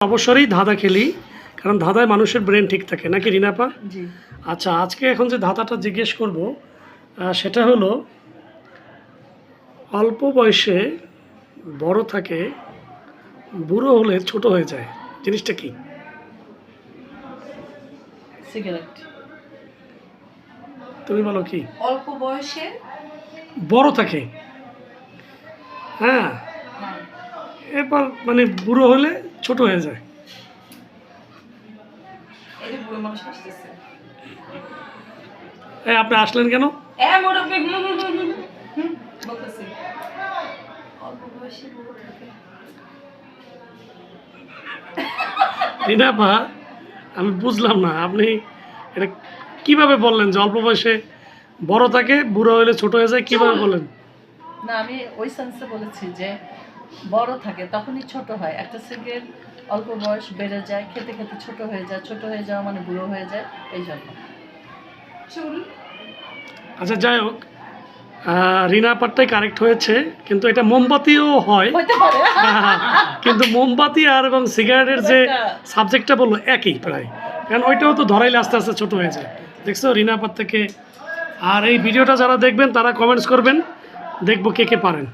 অবসরই ধাঁধা খেলি কারণ ধাঁধায় মানুষের ব্রেন ঠিক থাকে। নাকি রিনাপা আচ্ছা আজকে এখন যে ধাঁধাটা জিজ্ঞেস করব সেটা হলো অল্প বয়সে বড় থাকে বুড়ো হলে ছোট হয়ে যায়। জিনিসটা কি? সিগারেট। তুমি বলো কি? অল্প বয়সে? বড় থাকে। হ্যাঁ। এরপর মানে বুড়ো হলে ছোট হয়ে যায়। এই আপনি আসলেন কেন? রিনাপা আমি বুঝলাম না আপনি এটা কীভাবে বললেন যে অল্প বয়সে বড় থাকে বুড়ো হলে ছোট হয়ে যায় কীভাবে বললেন? না আমি ওই সেন্সে বলেছি যে বড় থাকে তখনই ছোট হয়। একটা সিগারেট অল্প বয়স বেড়ে যায় খেতে খেতে ছোট হয়ে যায় ছোট হয়ে যাওয়া মানে বুড়ো হয়ে যায় এই জন্য। চুল? আচ্ছা যাই হোক রিনা পাটটাই কারেক্ট হয়েছে কিন্তু এটা মোমবাতিও হয়। কিন্তু মোমবাতি আর এবং সিগারেটের যে সাবজেক্টটা বলল একই প্রায়। কারণ ওইটাও তো ধরাইলে আস্তে আস্তে ছোট হয়ে যায়। দেখছ রিনা পাট থেকে আর এই ভিডিওটা যারা দেখবেন তারা কমেন্টস করবেন। দেখব কে কে পারেন।